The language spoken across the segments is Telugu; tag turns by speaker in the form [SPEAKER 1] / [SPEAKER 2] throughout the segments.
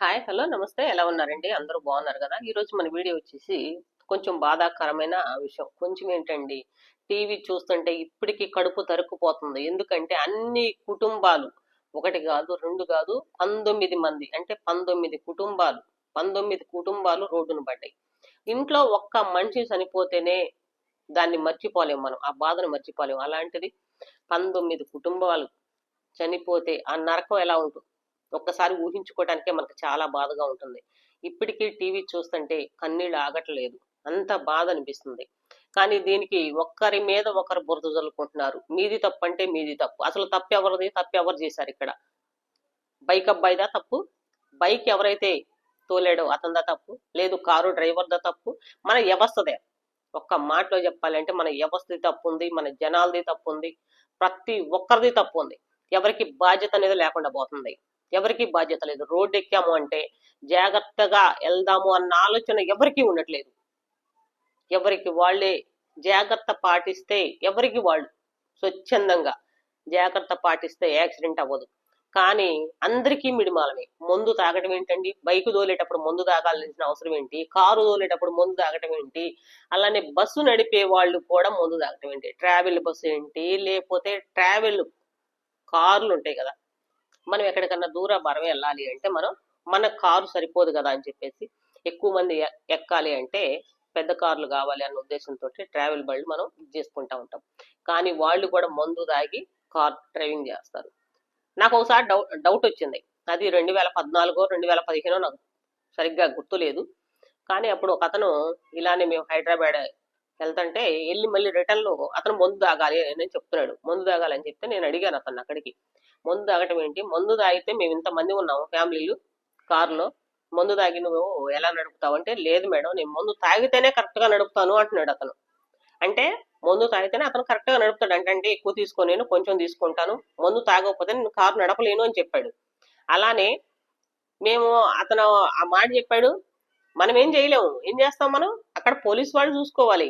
[SPEAKER 1] హాయ్ హలో నమస్తే. ఎలా ఉన్నారండి? అందరూ బాగున్నారు కదా? ఈరోజు మన వీడియో వచ్చేసి కొంచెం బాధాకరమైన విషయం. కొంచెం ఏంటండి? టీవీ చూస్తుంటే ఇప్పటికీ కడుపు తరుక్కుపోతుంది. ఎందుకంటే అన్ని కుటుంబాలు ఒకటి కాదు రెండు కాదు పంతొమ్మిది మంది అంటే పంతొమ్మిది కుటుంబాలు పంతొమ్మిది కుటుంబాలు రోడ్డును పడ్డాయి. ఇంట్లో ఒక్క మనిషి చనిపోతేనే దాన్ని మర్చిపోలేము మనం. ఆ బాధను మర్చిపోలేం. అలాంటిది పంతొమ్మిది కుటుంబాలు చనిపోతే ఆ నరకం ఎలా ఉంటుంది ఒక్కసారి ఊహించుకోవడానికే మనకు చాలా బాధగా ఉంటుంది. ఇప్పటికీ టీవీ చూస్తుంటే కన్నీళ్ళు ఆగట్లేదు. అంత బాధ అనిపిస్తుంది. కానీ దీనికి ఒక్కరి మీద ఒకరు బురద జల్లుకుంటున్నారు. మీది తప్పు అంటే మీది తప్పు. అసలు తప్పు ఎవరిది? తప్పు ఎవరు చేశారు ఇక్కడ? బైక్ అబ్బాయిదా తప్పు? బైక్ ఎవరైతే తోలేడో అతనిదా తప్పు? లేదు కారు డ్రైవర్దా తప్పు? మన వ్యవస్థదే. ఒక్క మాటలో చెప్పాలంటే మన వ్యవస్థది తప్పు ఉంది మన జనాలది తప్పు ఉంది ప్రతి ఒక్కరిది తప్పు ఉంది ఎవరికి బాధ్యత అనేది లేకుండా పోతుంది. ఎవరికి బాధ్యత లేదు. రోడ్డు ఎక్కాము అంటే జాగ్రత్తగా వెళ్దాము అన్న ఆలోచన ఎవరికి ఉండట్లేదు. ఎవరికి వాళ్ళే జాగ్రత్త పాటిస్తే ఎవరికి వాళ్ళు స్వచ్ఛందంగా జాగ్రత్త పాటిస్తే యాక్సిడెంట్ అవ్వదు. కానీ అందరికీ మిడిమాలమే. మందు తాగటం ఏంటండి? బైక్ తోలేటప్పుడు మందు తాగాల్సిన అవసరం ఏంటి? కారు తోలేటప్పుడు మందు తాగటం ఏంటి? అలానే బస్సు నడిపే వాళ్ళు కూడా మందు తాగటం ఏంటి? ట్రావెల్ బస్సు ఏంటి? లేకపోతే ట్రావెల్ కార్లు ఉంటాయి కదా. మనం ఎక్కడికన్నా దూర బరం వెళ్ళాలి అంటే మనం మన కారు సరిపోదు కదా అని చెప్పేసి ఎక్కువ మంది ఎక్కాలి అంటే పెద్ద కార్లు కావాలి అన్న ఉద్దేశంతో ట్రావెల్ బళ్ళు మనం బుక్ చేసుకుంటా ఉంటాం. కానీ వాళ్ళు కూడా మందు తాగి కార్ డ్రైవింగ్ చేస్తారు. నాకు ఒకసారి డౌట్ డౌట్ వచ్చింది. అది రెండు వేల పద్నాలుగో రెండు వేల పదిహేనో నాకు సరిగ్గా గుర్తులేదు. కానీ అప్పుడు ఒక అతను ఇలానే మేము హైదరాబాద్ వెళ్తుంటే వెళ్ళి మళ్ళీ రిటర్న్లో అతను మందు తాగాలి అని చెప్తున్నాడు. మందు తాగాలని చెప్తే నేను అడిగాను అతను అక్కడికి. మందు తాగటం ఏంటి? మందు తాగితే మేము ఇంతమంది ఉన్నాము ఫ్యామిలీలు కారులో. మందు తాగి నువ్వు ఎలా నడుపుతావు అంటే లేదు మేడం నేను మందు తాగితేనే కరెక్ట్గా నడుపుతాను అంటున్నాడు అతను. అంటే మందు తాగితేనే అతను కరెక్ట్గా నడుపుతాడు అంటే అంటే ఎక్కువ తీసుకోలేను కొంచెం తీసుకుంటాను. మందు తాగకపోతే నేను కారు నడపలేను అని చెప్పాడు. అలానే మేము అతను ఆ మాట చెప్పాడు మనం ఏం చేయలేము ఏం చేస్తాం మనం? అక్కడ పోలీస్ వాళ్ళు చూసుకోవాలి.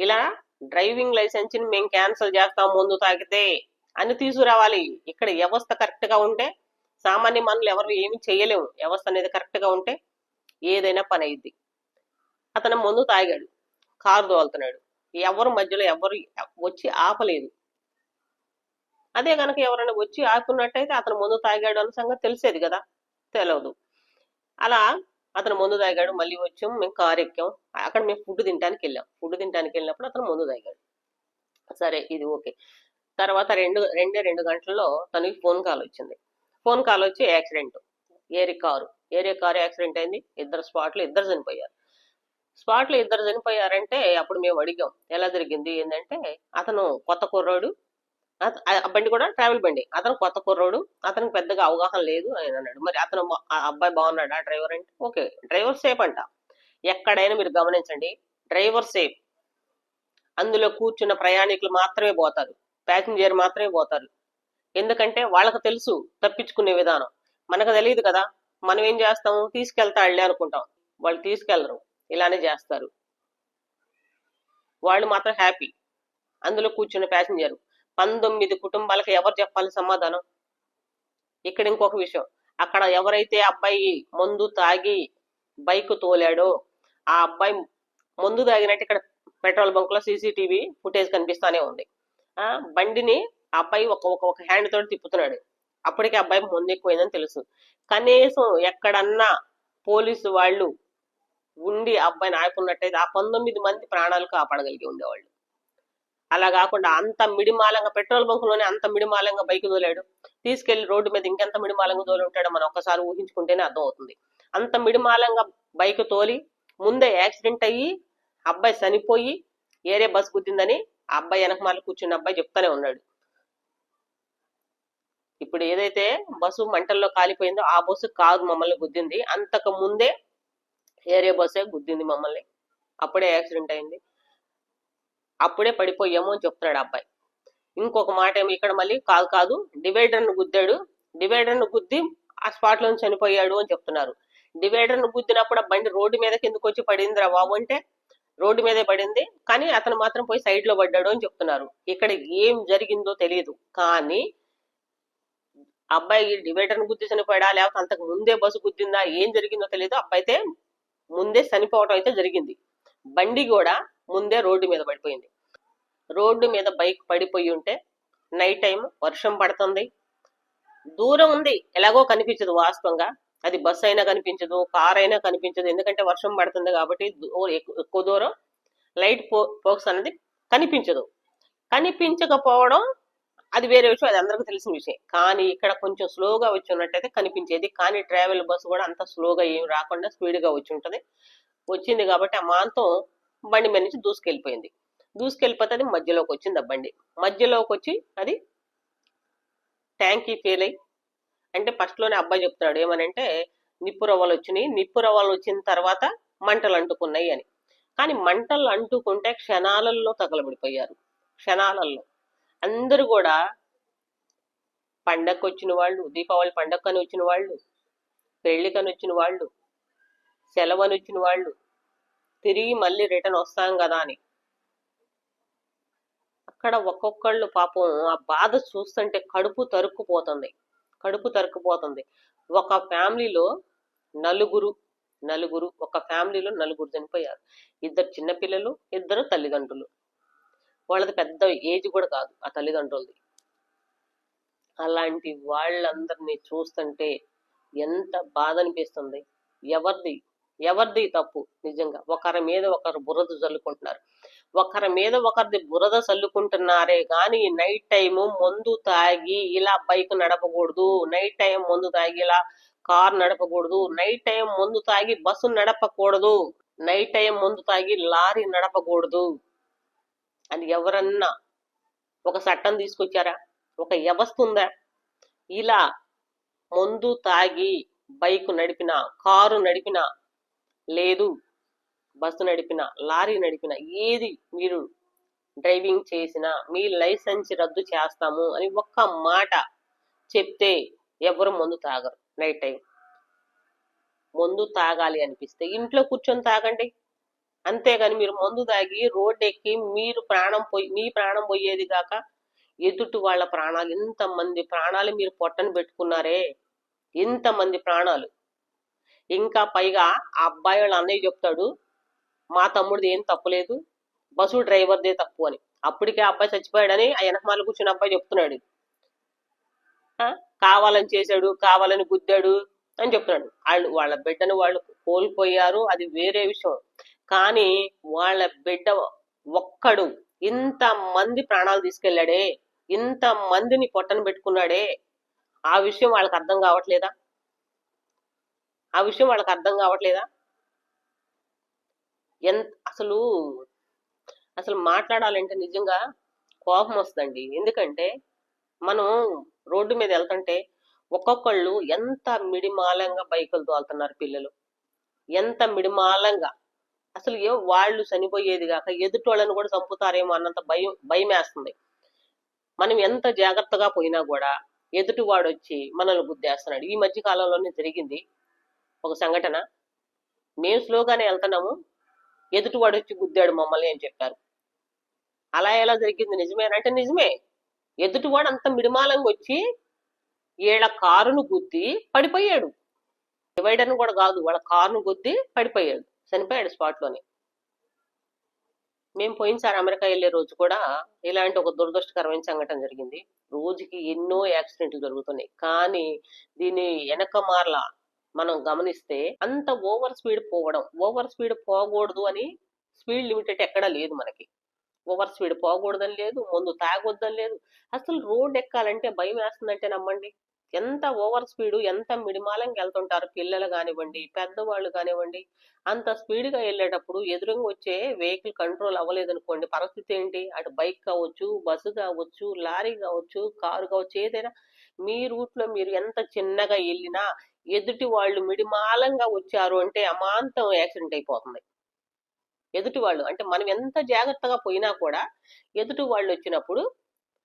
[SPEAKER 1] ఇలా డ్రైవింగ్ లైసెన్స్ని మేము క్యాన్సిల్ చేస్తాం ముందు తాగితే. అన్ని తీసుకురావాలి. ఇక్కడ వ్యవస్థ కరెక్ట్గా ఉంటే సామాన్య మనులు ఎవరు ఏమి చేయలేము వ్యవస్థ అనేది కరెక్ట్గా ఉంటే ఏదైనా పని అయింది అతను ముందు తాగాడు. కారు తోలుతున్నాడు. ఎవరు మధ్యలో ఎవరు వచ్చి ఆపలేదు. అదే కనుక ఎవరైనా వచ్చి ఆపుకున్నట్టయితే అతను ముందు తాగాడు అన్న సంగతి తెలిసేది కదా? తెలియదు అలా అతను ముందు తాగాడు. మళ్ళీ వచ్చాం మేము కారు ఎక్కాం. అక్కడ మేము ఫుడ్ తినడానికి వెళ్ళాం. ఫుడ్ తినడానికి వెళ్ళినప్పుడు అతను ముందు తాగాడు. సరే ఇది ఓకే. తర్వాత రెండు రెండే రెండు గంటల్లో తనకి ఫోన్ కాల్ వచ్చింది. ఫోన్ కాల్ వచ్చి యాక్సిడెంట్. ఏరి కారు. ఏరే కారు యాక్సిడెంట్ అయింది. ఇద్దరు స్పాట్లు ఇద్దరు చనిపోయారు. స్పాట్లు ఇద్దరు చనిపోయారంటే అప్పుడు మేము అడిగాం ఎలా జరిగింది? ఏంటంటే అతను కొత్త కుర్రోడు. బండి కూడా ట్రావెల్ బండి. అతను కొత్త కుర్రోడు. అతనికి పెద్దగా అవగాహన లేదు అని అన్నాడు. మరి అతను ఆ అబ్బాయి బాగున్నాడా? డ్రైవర్ అంటే ఓకే. డ్రైవర్ సేఫ్ అంట. ఎక్కడైనా మీరు గమనించండి. Driver safe. అందులో కూర్చున్న ప్రయాణికులు మాత్రమే పోతారు. ప్యాసింజర్ మాత్రమే పోతారు. ఎందుకంటే వాళ్ళకి తెలుసు తప్పించుకునే విధానం. మనకు తెలియదు కదా మనం ఏం చేస్తాము? తీసుకెళ్తాళ్ళే అనుకుంటాం. వాళ్ళు తీసుకెళ్ళరు. ఇలానే చేస్తారు. వాళ్ళు మాత్రం హ్యాపీ. అందులో కూర్చున్న ప్యాసింజర్. పంతొమ్మిది కుటుంబాలకు ఎవరు చెప్పాలి సమాధానం? ఇక్కడ ఇంకొక విషయం. అక్కడ ఎవరైతే అబ్బాయి మందు తాగి బైక్ తోలాడో ఆ అబ్బాయి మందు తాగినట్టు ఇక్కడ పెట్రోల్ బంక్లో సీసీటీవీ ఫుటేజ్ కనిపిస్తానే ఉంది. బండిని అబ్బాయి ఒక ఒక ఒక హ్యాండ్ తోటి తిప్పుతున్నాడు. అప్పటికే అబ్బాయి ముందు ఎక్కువైందని తెలుసు. కనీసం ఎక్కడన్నా పోలీసు వాళ్ళు ఉండి అబ్బాయిని ఆపుకున్నట్టయితే ఆ పంతొమ్మిది మంది ప్రాణాలు కాపాడగలిగి ఉండేవాళ్ళు. అలా కాకుండా అంత మిడిమాలంగా పెట్రోల్ బంక్లోనే అంత మిడిమాలంగా బైక్ తోలాడు. తీసుకెళ్ళి రోడ్డు మీద ఇంకెంత మిడిమాలంగా దోలి ఉంటాడో మనం ఒకసారి ఊహించుకుంటేనే అర్థం అవుతుంది అంత మిడిమాలంగా బైక్ తోలి ముందే యాక్సిడెంట్ అయ్యి అబ్బాయి చనిపోయి ఏరే బస్ గుద్దిందని ఆ అబ్బాయి వెనకమాల కూర్చున్న అబ్బాయి చెప్తానే ఉన్నాడు. ఇప్పుడు ఏదైతే బస్సు మంటల్లో కాలిపోయిందో ఆ బస్సు కారు మమ్మల్ని గుద్దింది. అంతకు ముందే ఏరే బస్సే గుద్దింది మమ్మల్ని. అప్పుడే యాక్సిడెంట్ అయింది. అప్పుడే పడిపోయాము అని చెప్తున్నాడు అబ్బాయి. ఇంకొక మాట ఏమో? ఇక్కడ మళ్ళీ కాదు కాదు డివైడర్ను గుద్దాడు. డివైడర్ను గుద్ది ఆ స్పాట్లో చనిపోయాడు అని చెప్తున్నారు. డివైడర్ను గుద్దినప్పుడు ఆ బండి రోడ్డు మీద కిందకొచ్చి పడిందిరా బాబు అంటే రోడ్డు మీదే పడింది కానీ అతను మాత్రం పోయి సైడ్లో పడ్డాడు అని చెప్తున్నారు. ఇక్కడ ఏం జరిగిందో తెలియదు కానీ అబ్బాయి డివైడర్ గుద్ది చనిపోయాడా లేకపోతే అంతకు ముందే బస్సు గుద్దిందా? ఏం జరిగిందో తెలియదు అబ్బాయి అయితే ముందే చనిపోవడం అయితే జరిగింది. బండి కూడా ముందే రోడ్డు మీద పడిపోయింది. రోడ్డు మీద బైక్ పడిపోయి ఉంటే నైట్ టైం వర్షం పడుతుంది. దూరం ఉంది. ఎలాగో కనిపించదు వాస్తవంగా. అది బస్ అయినా కనిపించదు కార్ అయినా కనిపించదు. ఎందుకంటే వర్షం పడుతుంది కాబట్టి ఎక్కువ దూరం లైట్ పో ఫోక్స్ అనేది కనిపించదు. కనిపించకపోవడం అది వేరే విషయం అది అందరికీ తెలిసిన విషయం. కానీ ఇక్కడ కొంచెం స్లోగా వచ్చి ఉన్నట్టయితే కనిపించేది. కానీ ట్రావెల్ బస్సు కూడా అంత స్లోగా ఏం రాకుండా స్పీడ్గా వచ్చి ఉంటది వచ్చింది కాబట్టి ఆ మాంతం బండి మీద నుంచి దూసుకెళ్ళిపోయింది. దూసుకెళ్ళిపోతే అది మధ్యలోకి వచ్చింది ఆ బండి. మధ్యలోకి వచ్చి అది ట్యాంకీ ఫెయిల్ అయ్యి అంటే ఫస్ట్లోనే అబ్బాయి చెప్తున్నాడు ఏమనంటే నిప్పు రవ్వలు వచ్చినాయి నిప్పు రవ్వలు వచ్చిన తర్వాత మంటలు అంటుకున్నాయి అని. కానీ మంటలు అంటుకుంటే క్షణాలలో తగలబడిపోయారు. క్షణాలలో అందరూ కూడా పండగకు వచ్చిన వాళ్ళు దీపావళి పండగకని వచ్చిన వాళ్ళు పెళ్ళికని వచ్చిన వాళ్ళు సెలవని వచ్చిన వాళ్ళు తిరిగి మళ్ళీ రిటర్న్ వస్తాం కదా అని. అక్కడ ఒక్కొక్కళ్ళు పాపం ఆ బాధ చూస్తుంటే కడుపు తరుక్కుపోతుంది. కడుపు తరుక్కుపోతుంది. ఒక ఫ్యామిలీలో నలుగురు నలుగురు ఒక ఫ్యామిలీలో నలుగురు చనిపోయారు. ఇద్దరు చిన్నపిల్లలు ఇద్దరు తల్లిదండ్రులు. వాళ్ళది పెద్ద ఏజ్ కూడా కాదు ఆ తల్లిదండ్రులది. అలాంటి వాళ్ళందరినీ చూస్తుంటే ఎంత బాధ అనిపిస్తుంది. ఎవరిది ఎవరిది తప్పు? నిజంగా ఒకరి మీద ఒకరు బురద చల్లుకుంటున్నారు ఒకరి మీద ఒకరిది బురద చల్లుకుంటున్నారే కానీ నైట్ టైము మందు తాగి ఇలా బైక్ నడపకూడదు. నైట్ టైం మందు తాగి ఇలా కార్ నడపకూడదు. నైట్ టైం మందు తాగి బస్సు నడపకూడదు. నైట్ టైం మందు తాగి లారీ నడపకూడదు. అని ఎవరన్నా ఒక చట్టం తీసుకొచ్చారా? ఒక వ్యవస్థ ఉందా? ఇలా మందు తాగి బైక్ నడిపిన కారు నడిపిన లేదు. బస్సు నడిపిన లారీ నడిపిన ఏది మీరు డ్రైవింగ్ చేసినా మీ లైసెన్స్ రద్దు చేస్తాము అని ఒక్క మాట చెప్తే ఎవరు మందు తాగరు నైట్ టైం. మందు తాగాలి అనిపిస్తే ఇంట్లో కూర్చొని తాగండి. అంతేగాని మీరు మందు తాగి రోడ్ ఎక్కి మీరు ప్రాణం పోయి మీ ప్రాణం పోయేది కాక ఎదుటి వాళ్ళ ప్రాణాలు ఇంతమంది ప్రాణాలు మీరు పొట్టను పెట్టుకున్నారే. ఇంతమంది ప్రాణాలు. ఇంకా పైగా ఆ అబ్బాయి వాళ్ళ అన్నయ్య చెప్తాడు మా తమ్ముడిది ఏం తప్పులేదు బస్సు డ్రైవర్దే తప్పు అని. అప్పటికే అబ్బాయి చచ్చిపోయాడని ఆ వెనకమాల కూర్చున్న అబ్బాయి చెప్తున్నాడు. ఆ, కావాలని చేశాడు కావాలని గుద్దాడు అని చెప్తున్నాడు. వాళ్ళు వాళ్ళ బిడ్డను వాళ్ళు కోల్పోయారు. అది వేరే విషయం. కానీ వాళ్ళ బిడ్డ ఒక్కడు ఇంత మంది ప్రాణాలు తీసుకెళ్ళాడే ఇంత మందిని పొట్టను పెట్టుకున్నాడే ఆ విషయం వాళ్ళకి అర్థం కావట్లేదా? ఆ విషయం వాళ్ళకి అర్థం కావట్లేదా? ఎంత అసలు అసలు మాట్లాడాలంటే నిజంగా కోపం వస్తుందండి. ఎందుకంటే మనం రోడ్డు మీద వెళ్తుంటే ఒక్కొక్కళ్ళు ఎంత మిడిమాలంగా బైకులు తోలుతున్నారు పిల్లలు. ఎంత మిడిమాలంగా. అసలు ఏ వాళ్ళు చనిపోయేది కాక ఎదుటి వాళ్ళని కూడా చంపుతారేమో అన్నంత భయం భయం వేస్తుంది మనం ఎంత జాగ్రత్తగా పోయినా కూడా ఎదుటి వాడు వచ్చి మనల్ని గుద్దేస్తున్నాడు. ఈ మధ్య కాలంలోనే జరిగింది ఒక సంఘటన. మేము స్లోగానే వెళ్తున్నాము. ఎదుటివాడు వచ్చి గుద్దాడు మమ్మల్ని అని చెప్పారు. అలా ఎలా జరిగింది నిజమేనంటే నిజమే. ఎదుటివాడు అంత మిడిమాలంగా వచ్చి వీళ్ళ కారును గుద్ది పడిపోయాడు. డివైడర్ను కూడా కాదు వాళ్ళ కారును గుద్ది పడిపోయాడు. చనిపోయాడు స్పాట్లోనే. మేము పోయినసారి అమెరికా వెళ్ళే రోజు కూడా ఇలాంటి ఒక దురదృష్టకరమైన సంఘటన జరిగింది. రోజుకి ఎన్నో యాక్సిడెంట్లు జరుగుతున్నాయి. కానీ దీని వెనక మార్ల మనం గమనిస్తే అంత ఓవర్ స్పీడ్ పోవడం ఓవర్ స్పీడ్ పోకూడదు అని స్పీడ్ లిమిటెడ్ ఎక్కడా లేదు మనకి. ఓవర్ స్పీడ్ పోకూడదని లేదు ముందు తాగొద్దని లేదు. అసలు రోడ్ ఎక్కాలంటే భయం వేస్తుందంటే నమ్మండి. ఎంత ఓవర్ స్పీడ్ ఎంత మిడిమాలంగా వెళ్తుంటారు పిల్లలు కానివ్వండి పెద్దవాళ్ళు కానివ్వండి అంత స్పీడ్గా వెళ్ళేటప్పుడు ఎదురుగా వచ్చే వెహికల్ కంట్రోల్ అవ్వలేదనుకోండి పరిస్థితి ఏంటి? అటు బైక్ కావచ్చు బస్సు కావచ్చు లారీ కావచ్చు కారు కావచ్చు ఏదైనా మీ రూట్లో మీరు ఎంత చిన్నగా వెళ్ళినా ఎదుటి వాళ్ళు మిడిమాలంగా వచ్చారు అంటే అమాంతం యాక్సిడెంట్ అయిపోతుంది. ఎదుటి వాళ్ళు అంటే మనం ఎంత జాగ్రత్తగా పోయినా కూడా ఎదుటి వాళ్ళు వచ్చినప్పుడు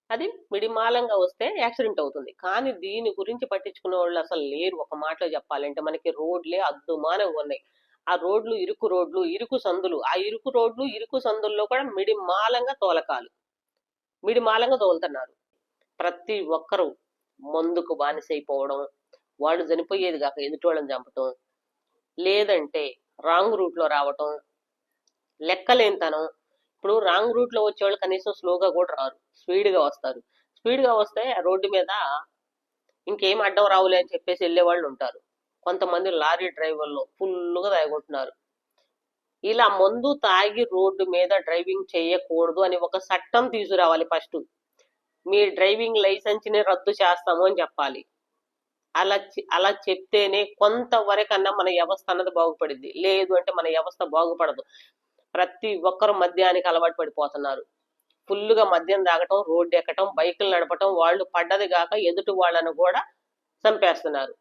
[SPEAKER 1] అది మిడిమాలంగా వస్తే యాక్సిడెంట్ అవుతుంది. కానీ దీని గురించి పట్టించుకునే వాళ్ళు అసలు లేరు. ఒక మాటలో చెప్పాలంటే మనకి రోడ్లే అద్దుమానంగా ఉన్నాయి. ఆ రోడ్లు ఇరుకు రోడ్లు ఇరుకు సందులు. ఆ ఇరుకు రోడ్లు ఇరుకు సందుల్లో కూడా మిడిమాలంగా తోలకాలు. మిడిమాలంగా తోలుతున్నారు. ప్రతి ఒక్కరూ మందుకు బానిసైపోవడం వాళ్ళు చనిపోయేది కాక ఎదుటి వాళ్ళని చంపటం లేదంటే రాంగ్ రూట్లో రావటం లెక్కలేనితనం. ఇప్పుడు రాంగ్ రూట్లో వచ్చేవాళ్ళు వచ్చే వాళ్ళు కనీసం స్లోగా కూడా రారు స్పీడ్గా వస్తారు. స్పీడ్గా వస్తే ఆ రోడ్డు మీద ఇంకేం అడ్డం రావులే అని చెప్పేసి వెళ్ళే వాళ్ళు ఉంటారు. కొంతమంది లారీ డ్రైవర్లు ఫుల్గా తాగుకుంటున్నారు ఇలా మందు తాగి రోడ్డు మీద డ్రైవింగ్ చేయకూడదు అని ఒక చట్టం తీసుకురావాలి ఫస్ట్. మీ డ్రైవింగ్ లైసెన్స్ని రద్దు చేస్తాము అని చెప్పాలి. అలా అలా చెప్తేనే కొంతవరకన్నా మన వ్యవస్థ అన్నది బాగుపడింది లేదు అంటే మన వ్యవస్థ బాగుపడదు. ప్రతి ఒక్కరు మద్యానికి అలవాటు పడిపోతున్నారు. ఫుల్గా మద్యం తాగటం రోడ్డు ఎక్కటం బైకులు నడపటం వాళ్ళు పడ్డది కాక ఎదుటి వాళ్ళను కూడా చంపేస్తున్నారు.